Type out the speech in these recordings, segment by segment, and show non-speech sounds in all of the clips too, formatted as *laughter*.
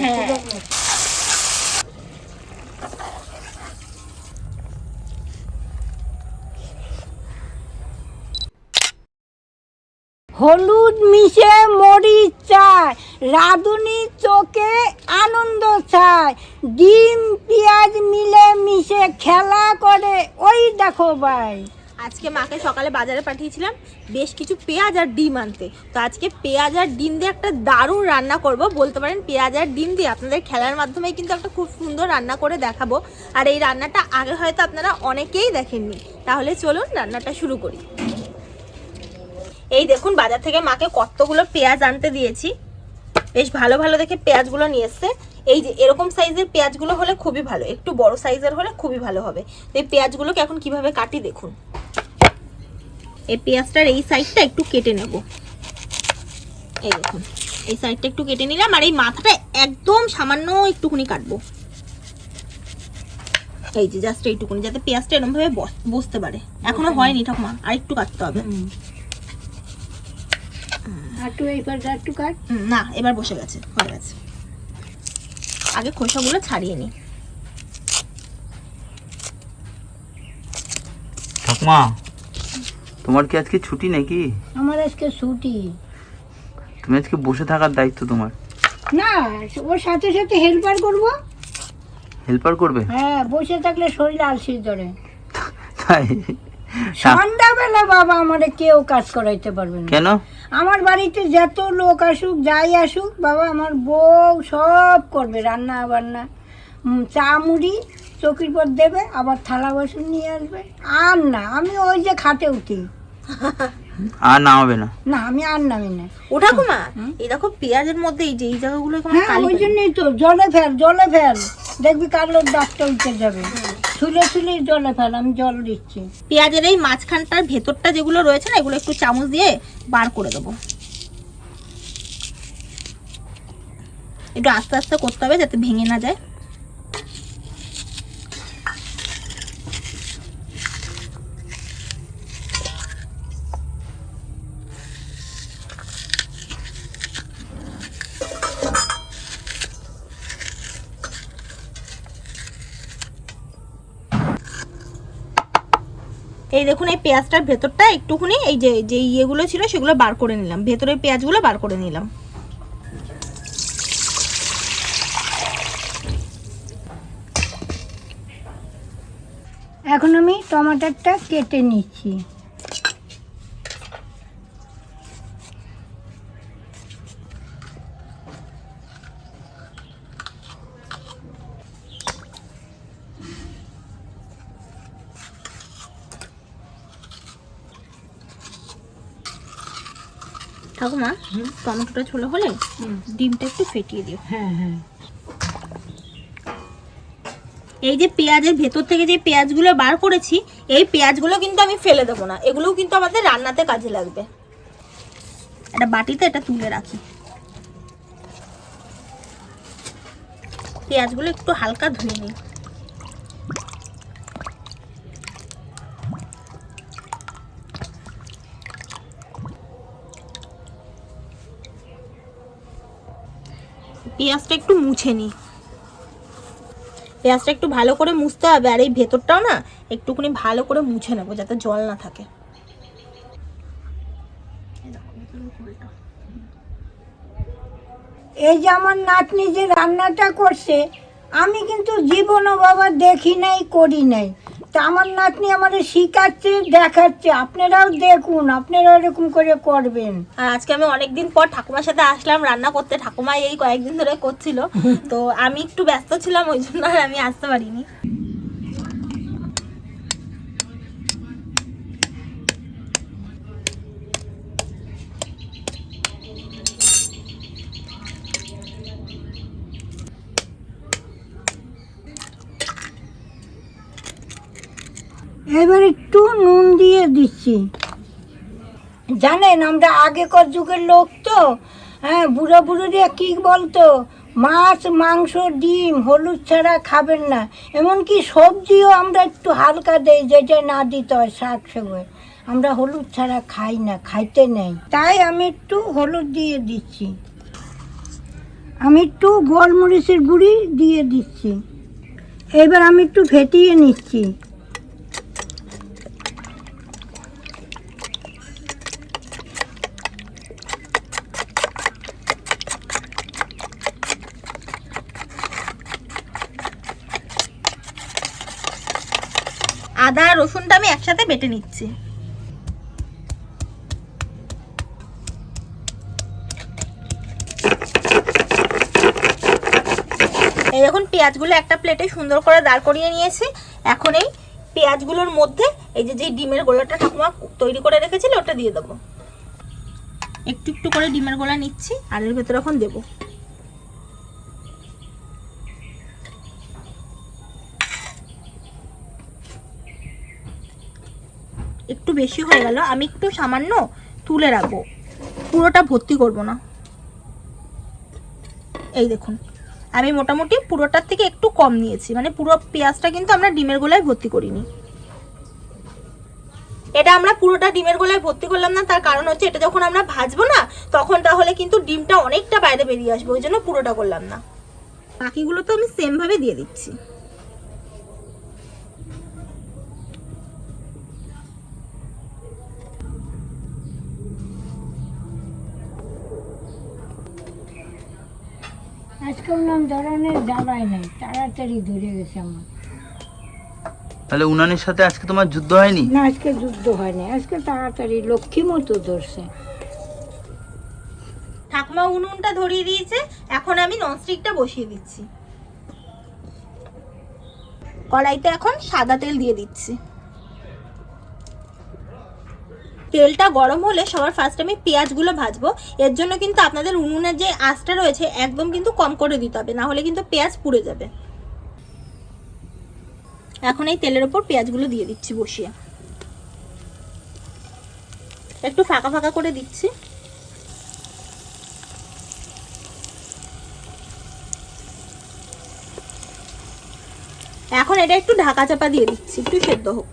হ্যাঁ। হলুদ মিশে মরিচ চায়, রাঁধুনি চোখে আনন্দ চায় ডিম, পেঁয়াজ মিলে মিশে খেলা করে, ওই দেখো ভাই আজকে মাকে সকালে বাজারে পাঠিয়েছিলাম বেশ কিছু পেঁয়াজ আর ডিম আনতে। তো আজকে পেঁয়াজ আর ডিম দিয়ে একটা দারুণ রান্না করব। বলতে পারেন পেঁয়াজ আর ডিম দিয়ে আপনাদের খেলার মাধ্যমে কিন্তু একটা খুব সুন্দর রান্না করে দেখাবো। আর এই রান্নাটা আগে হয়তো আপনারা অনেকেই দেখেননি। তাহলে চলুন রান্নাটা শুরু করি। এই দেখুন, বাজার থেকে মাকে কতগুলো পেঁয়াজ আনতে দিয়েছি। বেশ ভালো ভালো দেখে পেঁয়াজগুলো নিয়ে এসছে। এই যে এরকম সাইজের পেঁয়াজগুলো হলে খুবই ভালো, একটু বড় সাইজের হলে খুবই ভালো হবে। তো এই পেঁয়াজগুলোকে এখন কীভাবে কাটি দেখুন। এই পেঁয়াজটার এই সাইডটা একটু কেটে নেব। এই দেখুন এই সাইডটা একটু কেটে নিলাম আর এই মাথাটা একদম সামান্য একটুখানি কাটবো। এই যে জাস্ট এইটুকুনি যাতে পেঁয়াজটা এরকম ভাবে বস- বসতে পারে। এখনও হয়নি ঠাকুমা আর একটু কাটতে হবে। একটু এই পাশে একটু কাট। না এবার বসে গেছে হয়ে গেছে। আগে খোসাগুলো ছাড়িয়ে নিই ঠাকুমা তোমার কি আজকে ছুটি নাকি? আমার আজকে ছুটি। তুমি আজকে বসে থাকার দায়িত্ব তোমার। না ওর সাথে সাথে হেল্পার করব। হেল্পার করবে? হ্যাঁ বসে থাকলে শরীর আলসি ধরে। তাই? সন্ধ্যাবেলা বাবা আমারে কেউ কাজ করাইতে পারবে না। কেন? আমার বাড়িতে যত লোক আসুক যাই আসুক বাবা আমার বউ সব করবে রান্না বান্না চা মুড়ি চকির পর দেবে আবার থালা বাসন নিয়ে আসবে। আর না আমি ওই যে খাটে উঠি। আর না হবে না। না আমি আর নামি না। ও ঠাকুমা এই দেখো পেঁয়াজের মধ্যে এই যে এই জায়গাগুলো হ্যাঁ ওই জন্যই তো জলে ফেল জলে ফেল। দেখবি কালোর ডাকটা উঠে যাবে। ছুলে ছুলে জলে ফেল আমি জল দিচ্ছি। পেঁয়াজের এই মাঝখানটার ভেতরটা যেগুলো রয়েছে না এগুলো একটু চামচ দিয়ে বার করে দেবো। একটু আস্তে আস্তে করতে হবে যাতে ভেঙে না যায়। এই দেখুন, এই পেঁয়াজটার ভেতরটা একটুখানি, এই যে যে ইয়েগুলো ছিল সেগুলো বার করে নিলাম। ভেতরের পেঁয়াজগুলো বার করে নিলাম। এখন আমি টমাটারটা কেটে নিচ্ছি। ঠাকুমা টমেটোটা ছোলো হলে ডিমটা একটু ফেটিয়ে দিও। হ্যাঁ হ্যাঁ। এই যে পেঁয়াজের ভেতর থেকে যে পেঁয়াজগুলো বার করেছি এই পেঁয়াজগুলো কিন্তু আমি ফেলে দেবো না। এগুলোও কিন্তু আমাদের রান্নাতে কাজে লাগবে। একটা বাটিতে এটা তুলে রাখি। পেঁয়াজগুলো একটু হালকা ধুয়ে নিই। পেঁয়াজটা একটু মুছে নিই পেঁয়াজটা একটু ভালো করে মুছতে হবে, আর এই ভেতরটাও না একটুখানি ভালো করে মুছে নেব যাতে জল না থাকে। এই যে আমার নাতনি যে রান্নাটা করছে, আমি কিন্তু জীবনও বাবা দেখি নাই, করি নাই। আমার নাতনি আমাদের শিখাচ্ছে, দেখাচ্ছে। আপনারাও দেখুন, আপনারা এরকম করে করবেন। আর আজকে আমি অনেকদিন পর ঠাকুমার সাথে আসলাম, রান্না করতে। ঠাকুমা এই কয়েকদিন ধরে করছিল। তো আমি একটু ব্যস্ত ছিলাম, ওই জন্য আর আমি আসতে পারিনি। এবার একটু নুন দিয়ে দিচ্ছি। জানেন, আমরা আগেকার যুগের লোক তো হ্যাঁ বুড়ো বুড়োরা কি বলতো? মাছ, মাংস, ডিম, হলুদ ছাড়া খাবেন না। এমনকি সবজিও আমরা একটু হালকা দেই যেটা না দিতে হয় শাক সবজি। আমরা হলুদ ছাড়া খাই না, খাইতে নেই। তাই আমি একটু হলুদ দিয়ে দিচ্ছি। আমি একটু গোলমরিচের গুঁড়ি দিয়ে দিচ্ছি। এবার আমি একটু ফেটিয়ে নিচ্ছি আদা আর রসুনটা আমি একসাথে বেটে নিচ্ছি। এই দেখুন, পেঁয়াজগুলো একটা প্লেটে সুন্দর করে দাঁড় করিয়ে নিয়েছি। এখন এই পেঁয়াজগুলোর মধ্যে এই যে যে ডিমের গোলাটা ঠাকুমা তৈরি করে রেখেছিল, ওটা দিয়ে দেবো। একটু একটু করে ডিমের গোলা নিচ্ছি, আর এর ভেতরে এখন দেবো একটু বেশি হয়ে গেল, আমি একটু সামান্য তুলে রাখব। পুরোটা ভর্তি করব না। এই দেখুন, আমি মোটামুটি পুরোটার থেকে একটু কম নিয়েছি। মানে পুরো পেঁয়াজটা কিন্তু আমরা ডিমের গোলায় ভর্তি করিনি। এটা আমরা পুরোটা ডিমের গোলায় ভর্তি করলাম না, তার কারণ হচ্ছে এটা যখন আমরা ভাজবো না, তখন তাহলে কিন্তু ডিমটা অনেকটা বাইরে বেরিয়ে আসবে, ওই জন্য পুরোটা করলাম না। বাকিগুলো তো আমি সেম ভাবে দিয়ে দিচ্ছি। আজকে নাম ধরনের জ্বালায় নাই তাড়াতাড়ি ধরে গেছে আমার। তাহলে উনানের সাথে আজকে তোমার যুদ্ধ হয়নি? না আজকে যুদ্ধ হয়নি আজকে তাড়াতাড়ি লক্ষ্মী মতো ধরছে। ঠাকুমা উনুনটা ধরিয়ে দিয়েছে এখন আমি ননস্টিকটা বসিয়ে দিচ্ছি। কড়াইতে এখন সাদা তেল দিয়ে দিচ্ছি। তেলটা গরম হলে সবার ফার্স্ট আমি পেঁয়াজগুলো ভাজবো। এর জন্য কিন্তু আপনাদের উনুনের যে আঁচটা রয়েছে, একদম কিন্তু কম করে দিতে হবে, না হলে কিন্তু পেঁয়াজ পুড়ে যাবে। এখন এই তেলের ওপর পেঁয়াজগুলো দিয়ে দিচ্ছি বসিয়ে। একটু ফাঁকা ফাঁকা করে দিচ্ছি। এখন এটা একটু ঢাকা চাপা দিয়ে দিচ্ছি, একটু সেদ্ধ হোক।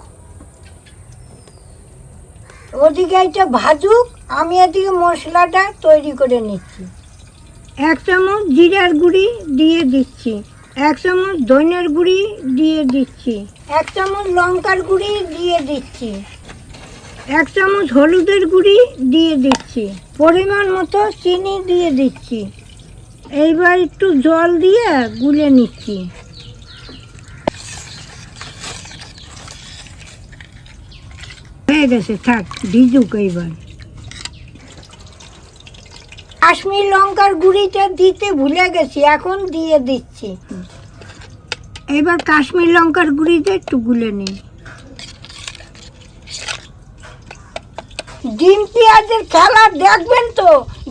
ওদিকে এটা ভাজুক, আমি এদিকে মশলাটা তৈরি করে নিচ্ছি। এক চামচ জিরার গুঁড়ি দিয়ে দিচ্ছি, এক চামচ ধনের গুঁড়ি দিয়ে দিচ্ছি, এক চামচ লঙ্কার গুঁড়ি দিয়ে দিচ্ছি, এক চামচ হলুদের গুঁড়ি দিয়ে দিচ্ছি, পরিমাণ মতো চিনি দিয়ে দিচ্ছি। এইবার একটু জল দিয়ে গুলে নিচ্ছি। হয়ে গেছে থাক ভিজুক এইবার। কাশ্মীর লঙ্কার গুঁড়িটা দিতে ভুলে গেছি এখন দিয়ে দিচ্ছি। এবার কাশ্মীর লঙ্কার গুঁড়িটা একটু গুলে নিই ডিম পেঁয়াজের খেলা দেখবেন তো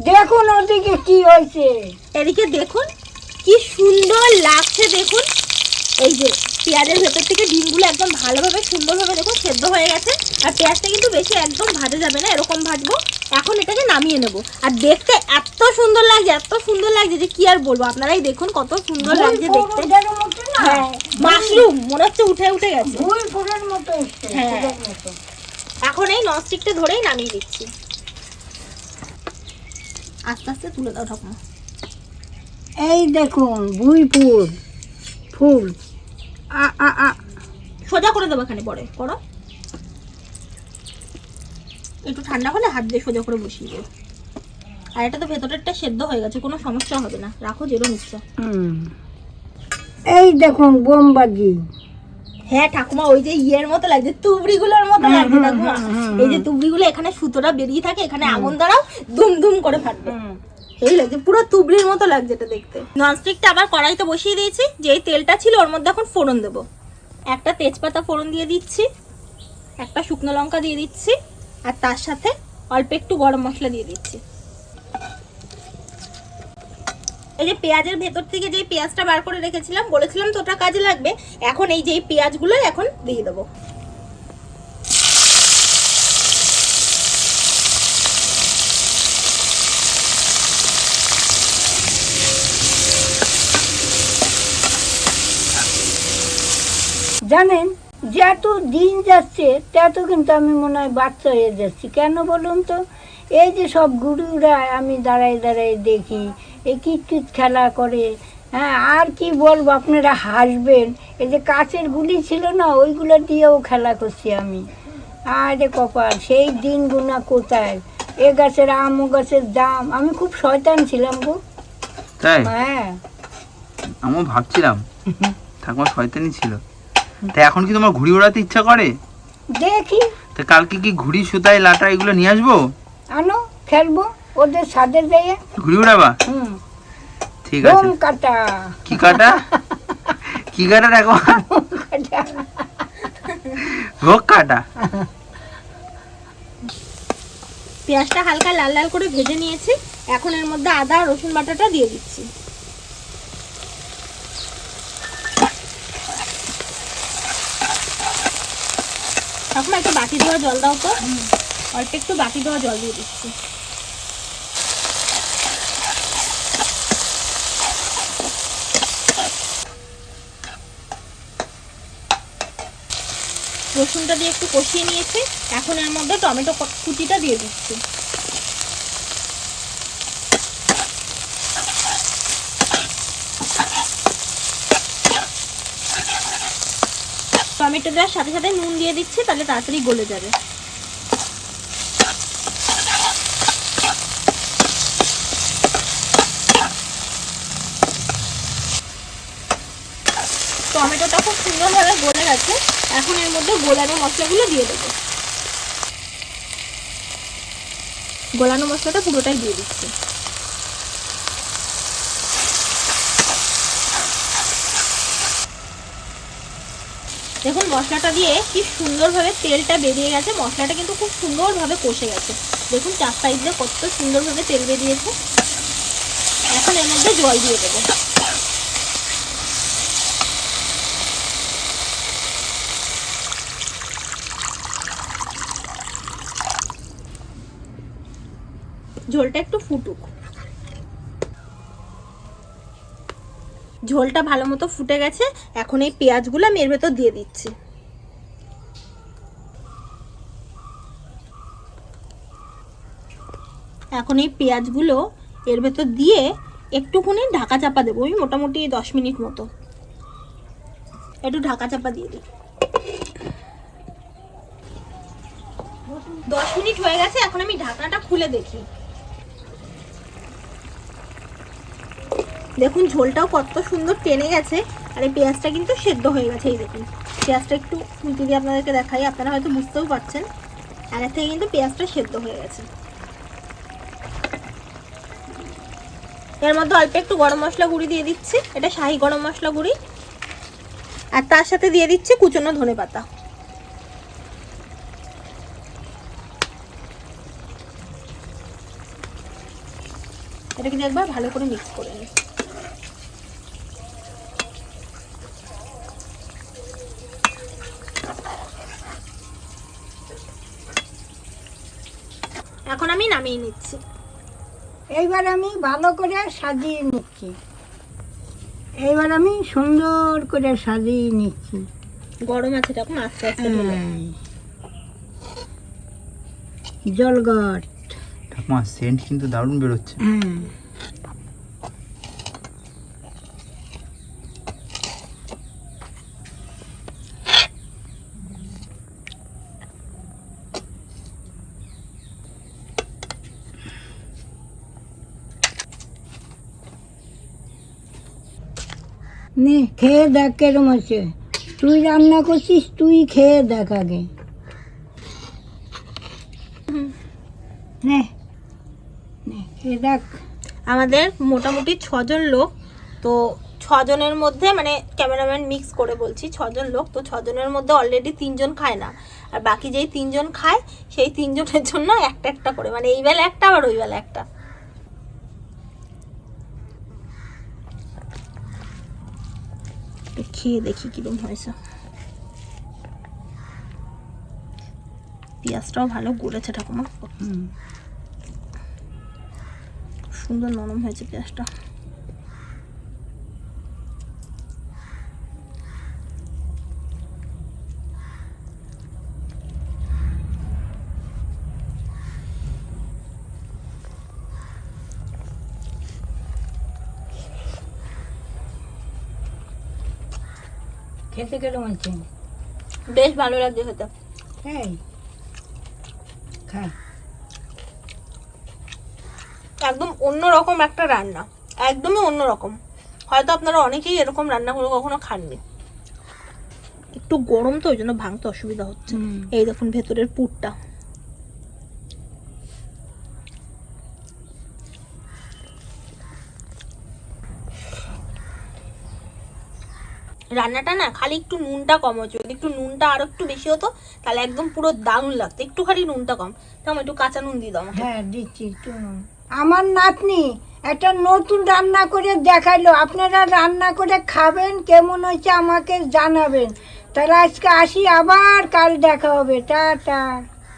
দেখুন ওদিকে কি হয়েছে। এদিকে দেখুন কি সুন্দর লাগছে দেখুন। এই যে পেঁয়াজের ভেতর থেকে ডিমগুলো একদম ভালোভাবে সুন্দরভাবে দেখুন সেদ্ধ হয়ে গেছে। আর পেঁয়াজটা কিন্তু বেশি একদম ভাজা যাবে না এরকম ভাজবো। এখন এটাকে নামিয়ে নেব। আর দেখতে এত সুন্দর লাগছে এত সুন্দর লাগছে যে কি আর বলব? আপনারাই দেখুন কত সুন্দর লাগছে দেখতে। হ্যাঁ মাশরুম মনে হচ্ছে উঠে উঠে গেছে। হ্যাঁ। এখন এই ননস্টিকটা ধরেই নামিয়ে দিচ্ছি। আস্তে আস্তে তুলে দাও ঠাকুমা এই দেখুন ভুই ফুল ফুল। সোজা করে দেবো এখানে পরে করো। একটু ঠান্ডা হলে হাত দিয়ে সোজা করে বসিয়ে দেবো আর এটা তো ভেতরেরটা সেদ্ধ হয়ে গেছে কোনো সমস্যা হবে না। রাখো যেরকম ইচ্ছা হুম। এই দেখুন বোমবাজি। হ্যাঁ ঠাকুমা ওই যে ইয়ের মতো লাগছে তুবড়িগুলোর মতো লাগছে ঠাকুমা। এই যে তুবড়িগুলো এখানে সুতোটা বেরিয়ে থাকে এখানে আগুন দ্বারাও দুম দুম করে ফাটবে। এই লাগছে, পুরো তুবড়ির মতো লাগছে এটা দেখতে। ননস্টিকটা আবার কড়াইতে বসিয়ে দিয়েছি, যেই তেলটা ছিল ওর মধ্যে এখন ফোড়ন দেবো। একটা তেজপাতা ফোড়ন দিয়ে দিচ্ছি, একটা শুকনো লঙ্কা দিয়ে দিচ্ছি, আর তার সাথে অল্প একটু গরম মশলা দিয়ে দিচ্ছি। এই যে পেঁয়াজের ভেতর থেকে যে পেঁয়াজটা বার করে রেখেছিলাম, বলেছিলাম তো ওটা কাজে লাগবে, এখন এই যে পেঁয়াজগুলো এখন দিয়ে দেবো। জানেন যত দিন যাচ্ছে তত কিন্তু আমি মনে হয় বাচ্চা হয়ে যাচ্ছি। কেন বলুন তো? এই যে সব গুরুরা আমি দাঁড়াই দাঁড়াই দেখি এই কিতকিত খেলা করে হ্যাঁ আর কি বলব আপনারা হাসবেন। এই যে কাচের গুলি ছিল না ওইগুলো দিয়েও খেলা করছি আমি। আরে কপাল সেই দিন গুনা কোথায়? এ গাছের আম ও গাছের দাম আমি খুব শয়তান ছিলাম গো। তাই? হ্যাঁ। আমিও ভাবছিলাম *laughs* ঠাকুমা শয়তানি ছিল। তা এখন কি তোমার ঘুড়ি ওড়াতে ইচ্ছা করে? দেখি। তা কালকে কি ঘুড়ি সুতায় লাটা এগুলো নিয়ে আসব? আনো খেলব ওদের সাথে যেয়ে ঘুড়ি উড়াবা হুম। ঠিক আছে। ঘুম কাটা। কি কাটা? *laughs* কি কাটা দেখো? ভোগ কাটা। পেঁয়াজটা হালকা লাল লাল করে ভেজে নিয়েছি। এখন এর মধ্যে আদা রসুন বাটাটা দিয়ে দিচ্ছি। এখন একটু বাকি দেওয়া জল দাও তো। অল্প একটু বাকি দেওয়া জল দিয়ে দিচ্ছি। রসুনটা দিয়ে একটু কষিয়ে নিয়েছি। এখন এর মধ্যে টমেটো কুটিটা কুচিটা দিয়ে দিচ্ছি। টমেটো দেওয়ার সাথে সাথে নুন দিয়ে দিচ্ছি, তাহলে তাড়াতাড়ি গলে যাবে। টমেটোটা খুব সুন্দরভাবে গলে গেছে। এখন এর মধ্যে গোলানো মশলাগুলো দিয়ে দেবো। গোলানো মশলাটা পুরোটাই দিয়ে দিচ্ছি। দেখুন মশলাটা দিয়ে কি সুন্দরভাবে তেলটা বেরিয়ে গেছে। মশলাটা কিন্তু খুব সুন্দরভাবে কষে গেছে। দেখুন চার সাইড দিয়ে কত সুন্দরভাবে তেল বেরিয়েছে। এখন এর মধ্যে জল দিয়ে দেবো। ঝোলটা একটু ফুটুক। ঝোলটা ভালো মতো ফুটে গেছে, এখন এই পেঁয়াজগুলো আমি এর ভেতর দিয়ে দিচ্ছি। এখন এই পেঁয়াজগুলো এর ভেতর দিয়ে একটুখানি ঢাকা চাপা দেবো আমি মোটামুটি দশ মিনিট মতো। একটু ঢাকা চাপা দিয়ে দিই। দশ মিনিট হয়ে গেছে, এখন আমি ঢাকনাটা খুলে দেখি। দেখুন, ঝোলটাও কত সুন্দর টেনে গেছে। আর এই পেঁয়াজটা কিন্তু সেদ্ধ হয়ে গেছে, এই দেখুন। পেঁয়াজটা একটু যদি আপনাদেরকে দেখাই, আপনারা হয়তো বুঝতেও পারছেন। আগের থেকে কিন্তু পেঁয়াজটা সেদ্ধ হয়ে গেছে। এর মধ্যে অল্প একটু গরম মশলা গুঁড়ি দিয়ে দিচ্ছি, এটা শাহি গরম মশলা গুঁড়ি। আর তার সাথে দিয়ে দিচ্ছি কুচনো ধনে পাতা। এটা কিন্তু একবার ভালো করে মিক্স করে নিই এখন আমি নামিয়ে নিচ্ছি। এইবার আমি ভালো করে সাজিয়ে নিচ্ছি। এইবার আমি সুন্দর করে সাজিয়ে নিচ্ছি। গরম আছে তখন আস্তে আস্তে জলগড় এই। জলগট ঠাকুমা সেন্ট কিন্তু দারুণ বেরোচ্ছে। হ্যাঁ। নে, খেয়ে দেখ কেরম আছে। তুই রান্না করছিস, তুই খেয়ে দেখ আগে। খেয়ে দেখ। আমাদের মোটামুটি ছজন লোক, তো ছজনের মধ্যে মানে ক্যামেরাম্যান মিক্স করে বলছি, ছজন লোক, তো ছজনের মধ্যে অলরেডি তিনজন খায় না। আর বাকি যেই তিনজন খায়, সেই তিনজনের জন্য একটা একটা করে মানে এই বেলা একটা আবার ওই বেলা একটা। খেয়ে দেখি কীরকম হয়েছে। পেঁয়াজটাও ভালো গড়েছে ঠাকুমা। সুন্দর নরম হয়েছে পেঁয়াজটা। খেতে কেরম আছে বেশ ভালো লাগছে খেতে। এই খা। একদম অন্যরকম একটা রান্না। একদমই অন্যরকম। হয়তো আপনারা অনেকেই এরকম রান্না করে কখনো খাননি। একটু গরম তো ওই জন্য ভাঙতে অসুবিধা হচ্ছে। এই দেখুন ভেতরের পুরটা। রান্নাটা না খালি একটু নুনটা কম হচ্ছে যদি একটু নুনটা আরও একটু বেশি হতো, তাহলে একদম পুরো দারুণ লাগতো। একটু খালি নুনটা কম। তাও একটু কাঁচা নুন দিয়ে দাও হ্যাঁ দিচ্ছি একটু। আমার নাতনি একটা নতুন রান্না করে দেখাইলো। আপনারা রান্না করে খাবেন, কেমন হয়েছে আমাকে জানাবেন। তাহলে আজকে আসি, আবার কাল দেখা হবে। টাটা।